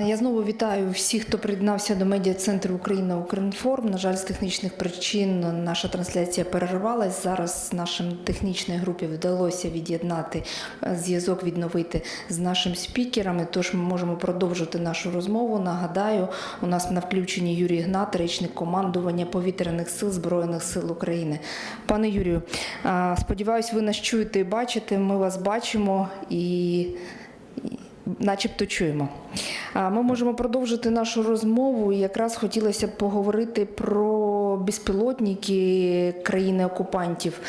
Я знову вітаю всіх, хто приєднався до медіа центру Україна Укрінформ. На жаль, з технічних причин наша трансляція перервалась. Зараз нашим технічній групі вдалося від'єднати е, зв'язок, відновити з нашим спікерами. Тож ми можемо продовжити нашу розмову. Нагадаю, у нас на включенні Юрій Гнат, речник командування повітряних сил Збройних сил України. Пане Юрію, а, сподіваюсь, ви нас чуєте і бачите. Ми вас бачимо і начебто чуємо. Ми можемо продовжити нашу розмову. Якраз хотілося б поговорити про безпілотники країни-окупантів.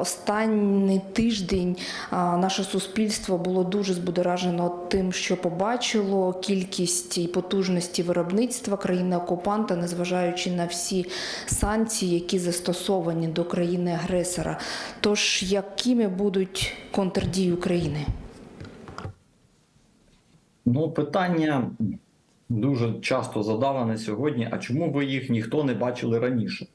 Останній тиждень наше суспільство було дуже збудоражено тим, що побачило кількість і потужності виробництва країни-окупанта, незважаючи на всі санкції, які застосовані до країни-агресора. Тож, якими будуть контрдії України? Ну, питання дуже часто задаване сьогодні: а чому ви їх ніхто не бачили раніше?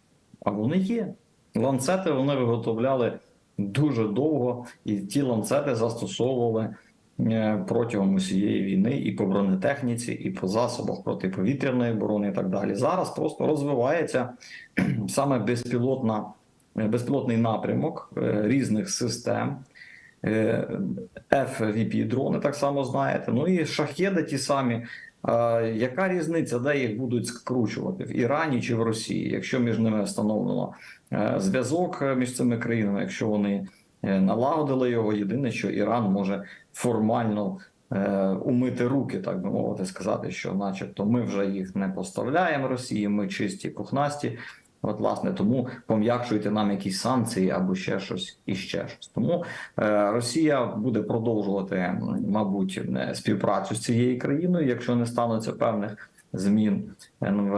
А вони є. Ланцети вони виготовляли дуже довго, і ті ланцети застосовували е, протягом усієї війни і по бронетехніці, і по засобах протиповітряної оборони, і так далі. Зараз просто розвивається саме безпілотна, безпілотний напрямок е, різних систем. Е, FVP дрони так само знаєте. Ну і шахеди ті самі. Яка різниця, де їх будуть скручувати в Ірані чи в Росії, якщо між ними встановлено е, зв'язок е, між цими країнами, якщо вони налагодили його, єдине, що Іран може формально умити руки, так би мовити, сказати, що, начебто, ми вже їх не поставляємо Росії, ми чисті, пухнасті. От, власне, тому пом'якшуйте нам якісь санкції або ще щось і ще щось. Тому е, Росія буде продовжувати, мабуть, е, співпрацю з цією країною, якщо не стануться певних змін е, в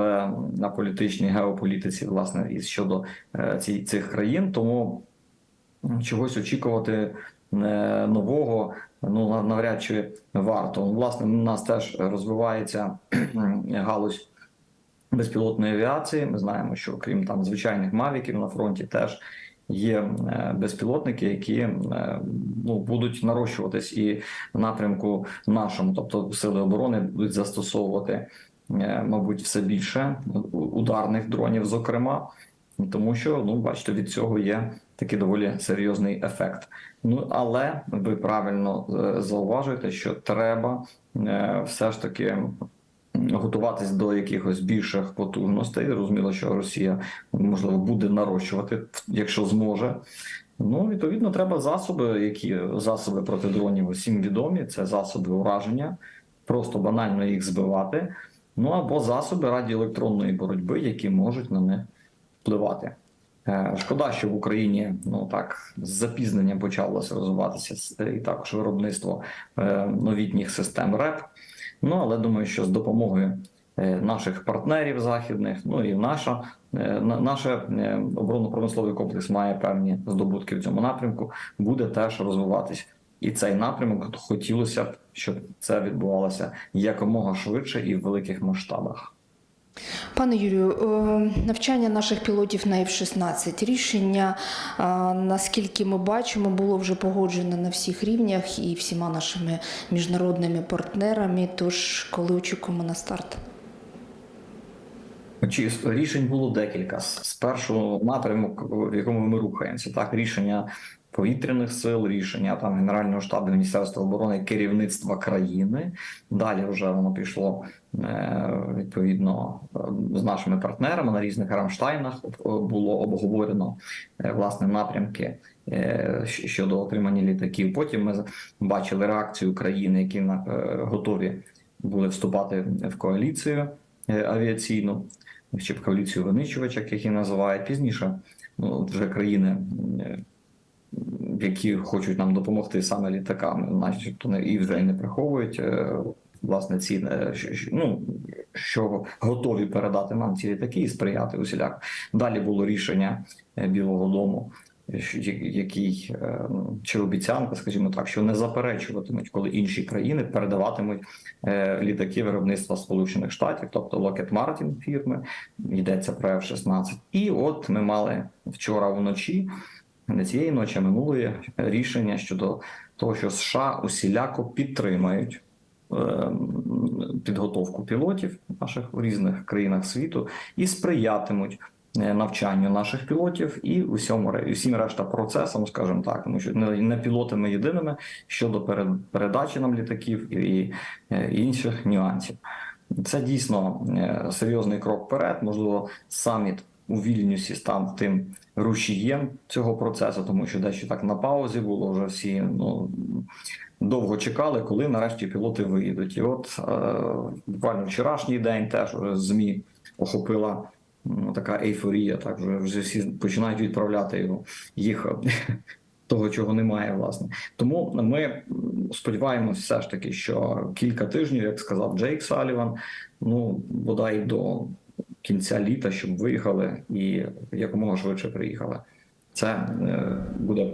на політичній геополітиці, власне, і щодо е, ці, цих країн. Тому чогось очікувати е, нового. Ну навряд чи варто. Власне, у нас теж розвивається галузь безпілотної авіації. Ми знаємо, що крім там звичайних мавіків на фронті, теж є е, безпілотники, які е, ну будуть нарощуватись і в напрямку нашому, тобто сили оборони будуть застосовувати, е, мабуть, все більше ударних дронів, зокрема. Тому що ну бачите, від цього є такий доволі серйозний ефект. Ну але ви правильно зауважуєте, що треба все ж таки готуватись до якихось більших потужностей. Розуміло, що Росія можливо буде нарощувати, якщо зможе. Ну, відповідно, треба засоби, які засоби проти дронів усім відомі. Це засоби ураження, просто банально їх збивати. Ну або засоби радіоелектронної боротьби, які можуть на них впливати. Е, Шкода, що в Україні ну так з запізненням почалося розвиватися і також виробництво е, новітніх систем РЕП. Ну але думаю, що з допомогою е, наших партнерів західних, ну і наша е, на- наше е, оборонно-промисловий комплекс має певні здобутки в цьому напрямку, буде теж розвиватись. І цей напрямок хотілося б, щоб це відбувалося якомога швидше і в великих масштабах. Пане Юрію, е, навчання наших пілотів на F-16, рішення, е, наскільки ми бачимо, було вже погоджено на всіх рівнях і всіма нашими міжнародними партнерами. Тож, коли очікуємо на старт? Рішень було декілька з першого напрямку, в якому ми рухаємося. Так, рішення повітряних сил, рішення там Генерального штабу Міністерства оборони, керівництва країни. Далі вже воно пішло е, відповідно е, з нашими партнерами на різних Рамштайнах. е, Було обговорено власне напрямки щодо отримання літаків. Потім ми бачили реакцію країни, які готові були вступати в коаліцію авіаційну чи в коаліцію винищувачів, як їх називають пізніше. Ну вже країни, які хочуть нам допомогти саме літаками, не і вже не приховують е, власне ці е, ну, що готові передати нам ці літаки і сприяти усіляк. Далі було рішення е, Білого Дому. Який чи обіцянка, скажімо так, що не заперечуватимуть, коли інші країни передаватимуть літаки виробництва Сполучених Штатів, тобто Lockheed Martin фірми, йдеться про F-16. І от ми мали вчора вночі, не цієї ночі, а минулої рішення щодо того, що США усіляко підтримають ем, підготовку пілотів наших у різних країнах світу і сприятимуть е, навчанню наших пілотів і усьому усім решта процесам, скажімо так, тому що не, пілотами єдиними щодо перед, передачі нам літаків і, е, інших нюансів. Це дійсно е, серйозний крок вперед. Можливо, саміт у Вільнюсі став тим рушієм цього процесу, тому що дещо так на паузі було вже всі ну довго чекали, коли нарешті пілоти виїдуть. І от е, буквально вчорашній день теж вже змі охопила ну, така ейфорія. Так вже, вже всі починають відправляти його їх. Того, чого немає, власне, тому ми сподіваємося, все ж таки, що кілька тижнів, як сказав Джейк Саліван, ну бодай до кінця літа, щоб виїхали і якомога швидше приїхали. Це е, буде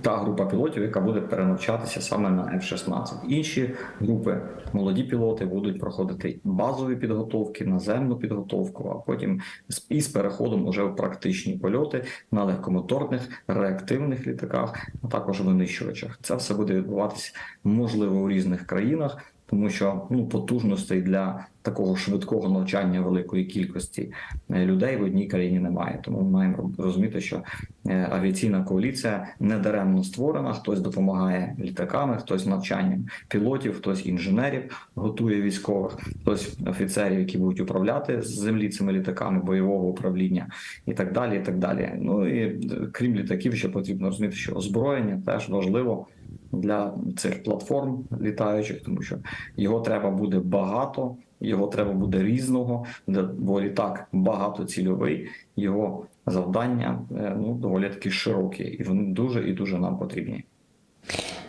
та група пілотів, яка буде перенавчатися саме на F-16. Інші групи, молоді пілоти, будуть проходити базові підготовки, наземну підготовку, а потім з- із переходом уже в практичні польоти на легкомоторних реактивних літаках, а також винищувачах. Це все буде відбуватися можливо у різних країнах. Тому що ну потужностей для такого швидкого навчання великої кількості е, людей в одній країні немає. Тому ми маємо розуміти, що е, авіаційна коаліція не даремно створена. Хтось допомагає літаками, хтось навчанням пілотів, хтось інженерів готує військових, хтось офіцерів, які будуть управляти з землі цими літаками бойового управління, і так далі. І так далі. Ну і е, крім літаків, ще потрібно розуміти, що озброєння теж важливо для цих платформ літаючих, тому що його треба буде багато, його треба буде різного, бо літак багатоцільовий, його завдання е, ну доволі таки широкі, і вони дуже і дуже нам потрібні.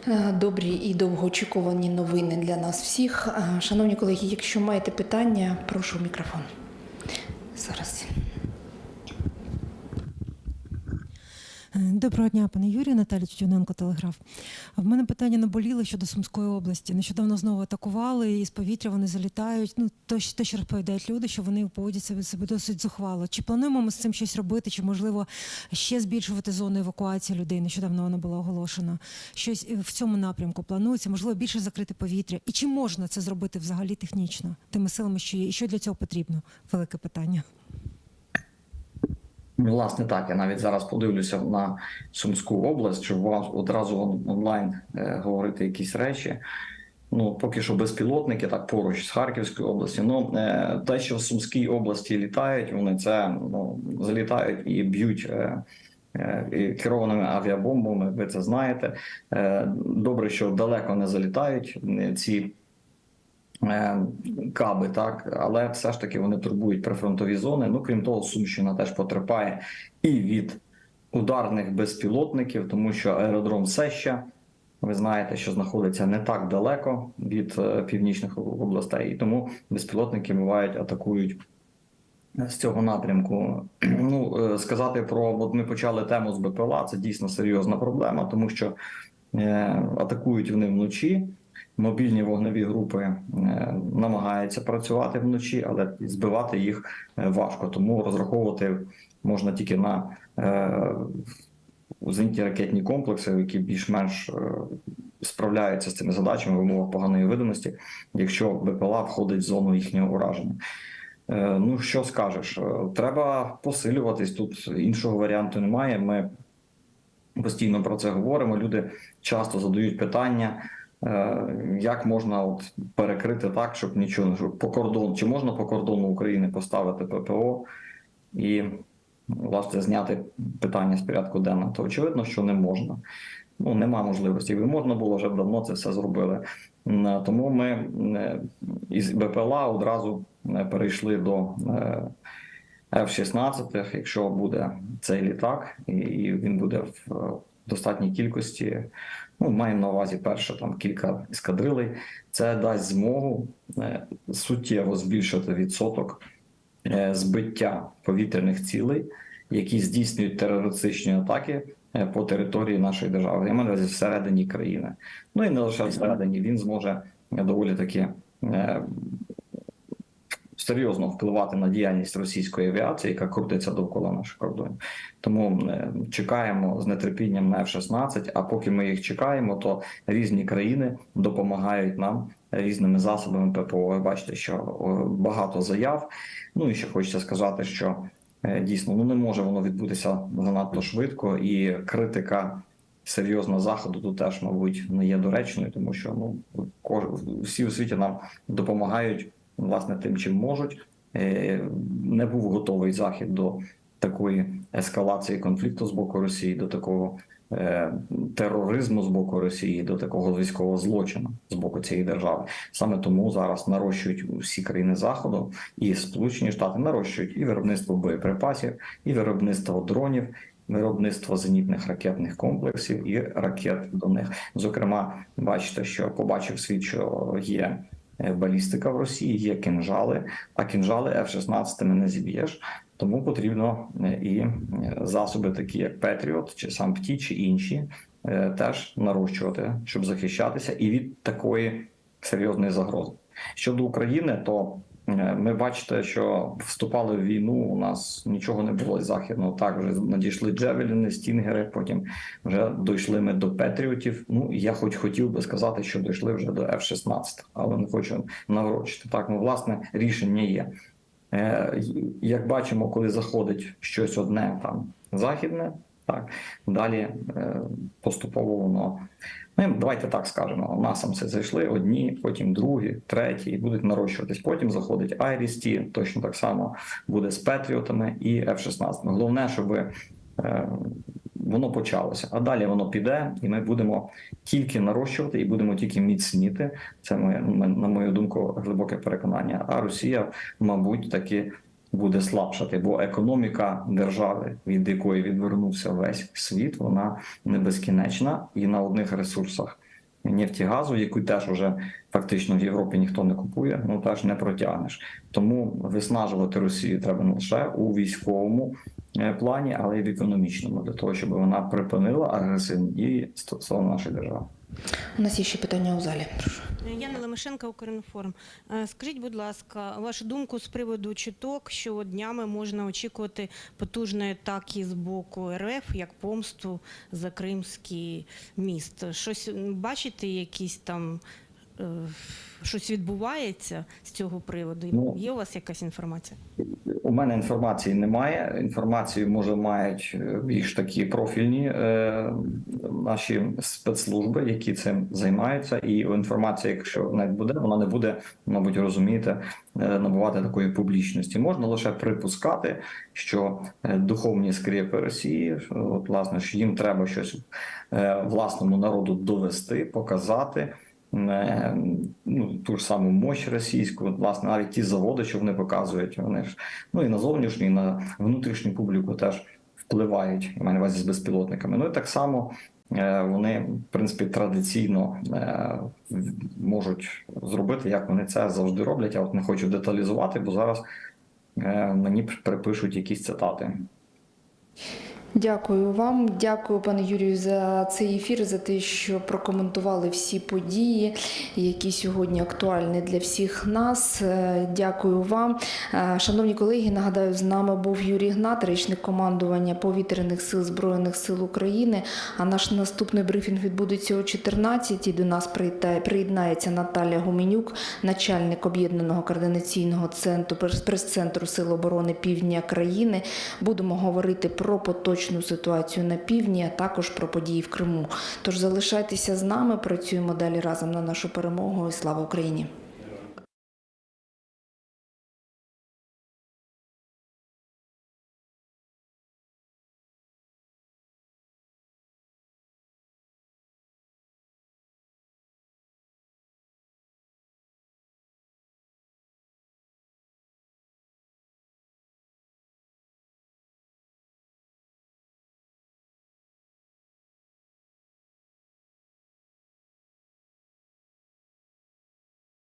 Е, Добрі і довгоочікувані новини для нас всіх. Е, Шановні колеги, якщо маєте питання, прошу мікрофон. Зараз. Е, Доброго дня, пане Юрію, Наталі Тютюненко, Телеграф. В мене питання наболіло щодо Сумської області. Нещодавно знову атакували, і з повітря вони залітають. Ну, то, те, що розповідають люди, що вони поводять себе, себе досить зухвало. Чи плануємо ми з цим щось робити, чи можливо ще збільшувати зону евакуації людей? Нещодавно вона була оголошена. Щось е, в цьому напрямку планується, можливо, більше закрити повітря. І чи можна це зробити взагалі технічно, тими силами, що є? І що для цього потрібно? Велике питання. Ну, Власне, так. Я навіть зараз подивлюся на Сумську область, щоб вам одразу онлайн е, говорити якісь речі. Ну, поки що безпілотники, так поруч з Харківською областю. Ну, е, те, що в Сумській області літають, вони це ну, залітають і б'ють. е, Керованими авіабомбами, ви це знаєте. Добре, що далеко не залітають ці каби, так, але все ж таки вони турбують прифронтові зони. Ну, крім того, Сумщина теж потерпає і від ударних безпілотників, тому що аеродром Сеща, ви знаєте, що знаходиться не так далеко від е, північних областей, і тому безпілотники бувають атакують. З цього напрямку, ну е, сказати про от ми почали тему з БПЛА. Це дійсно серйозна проблема, тому що е, атакують вони вночі. Мобільні вогневі групи е, намагаються працювати вночі, але збивати їх е, важко. Тому розраховувати можна тільки на е, зенітні ракетні комплекси, які більш-менш справляються з цими задачами в умовах поганої видимості, якщо БПЛА входить в зону їхнього ураження. Ну, що скажеш? Треба посилюватись. Тут іншого варіанту немає. Ми постійно про це говоримо. Люди часто задають питання, як можна от перекрити так, щоб нічого щоб по кордону, чи можна по кордону України поставити ППО і власне зняти питання з порядку денного. То очевидно, що не можна. Ну, нема можливості. Якби можна було вже давно це все зробили. Тому ми е, із БПЛА одразу е, перейшли до е, F-16, якщо буде цей літак, і- він буде в е, достатній кількості. Ну, маємо на увазі перше там кілька ескадрилей. Це дасть змогу е, суттєво збільшити відсоток е, збиття повітряних цілей, які здійснюють терористичні атаки е, по території нашої держави. Я маю на увазі всередині країни. Ну і не лише всередині, він зможе доволі таки серйозно впливати на діяльність російської авіації, яка крутиться довкола наших кордонів. Тому е, чекаємо з нетерпінням на F-16, А поки ми їх чекаємо, то різні країни допомагають нам різними засобами ППО. Ви бачите, що багато заяв. Ну і ще хочеться сказати, що е, дійсно ну не може воно відбутися занадто швидко, і критика серйозна заходу тут теж, мабуть, не є доречною, тому що ну всі у світі нам допомагають власне тим, чим можуть. Е, Не був готовий захід до такої ескалації конфлікту з боку Росії, до такого е, тероризму з боку Росії, до такого військового злочину з боку цієї держави. Саме тому зараз нарощують всі країни заходу і Сполучені Штати нарощують і виробництво боєприпасів, і виробництво дронів, виробництво зенітних ракетних комплексів і ракет до них. Зокрема, бачите, що побачив світ, що є. Е, Балістика в Росії є кінжали, а кінжали F-16 не зіб'єш. Тому потрібно е, і е, засоби, такі як Петріот, чи сам ПТІ, чи інші, теж нарощувати, щоб захищатися і від такої серйозної загрози. Щодо України, то ми бачите, що вступали в війну. У нас нічого не було з західного. Так вже надійшли джевеліни, стінгери. Потім вже дійшли ми до Петріотів. Ну я хоч хотів би сказати, що дійшли вже до F-16, але не хочу наврочити. Так, ну власне рішення є. Е, Як бачимо, коли заходить щось одне там західне, так далі е, поступово воно. Ну, давайте так скажемо. Насамси зайшли одні, потім другі, треті, і будуть нарощуватись. Потім заходить Айрісті, точно так само буде з Петріотами і F-16. Головне, щоб е, воно почалося. А далі воно піде, і ми будемо тільки нарощувати і будемо тільки міцніти. Це моє, на мою думку, глибоке переконання. А Росія, мабуть, таки буде слабшати, бо економіка держави, від якої відвернувся весь світ, вона не безкінечна і на одних ресурсах. Нефті газу, яку теж уже фактично в Європі ніхто не купує, ну теж не протягнеш. Тому виснажувати Росію треба не лише у військовому е, плані, але й в економічному, для того, щоб вона припинила агресивні дії стосовно нашої держави. У нас є ще питання у залі. Прошу. Яна Лемешенка, Укрінформ. Е, Скажіть, будь ласка, вашу думку з приводу чуток, що днями можна очікувати потужної атаки з боку РФ як помсту за Кримський міст. Щось бачите, якісь там щось відбувається з цього приводу? Ну, Є у вас якась інформація? У мене інформації немає. Інформацію може мають е, більш такі профільні е, наші спецслужби, які цим займаються. І інформація, якщо навіть буде, вона не буде, мабуть, розумієте, е, набувати такої публічності. Можна лише припускати, що е, духовні скріпи Росії, от, власне, що їм треба щось е, власному народу довести, показати. Ну, ту ж саму мощь російську, власне, навіть ті заводи, що вони показують, вони ж ну і на зовнішню, і на внутрішню публіку теж впливають. Я маю на увазі з безпілотниками. Ну і так само е, вони, в принципі, традиційно е, можуть зробити, як вони це завжди роблять. Я от не хочу деталізувати, бо зараз е, мені припишуть якісь цитати. Дякую вам, дякую, пане Юрію, за цей ефір, за те, що прокоментували всі події, які сьогодні актуальні для всіх нас. Е, Дякую вам. Е, Шановні колеги, нагадаю, з нами був Юрій Гнат, речник командування повітряних сил Збройних сил України. А наш наступний брифінг відбудеться о 14-й. До нас приєднається Наталя Гуменюк, начальник об'єднаного координаційного центру прес-центру Сил оборони Півдня країни. Будемо говорити про поточну ситуацію на півдні, а також про події в Криму. Тож залишайтеся з нами, працюємо далі разом на нашу перемогу і слава Україні!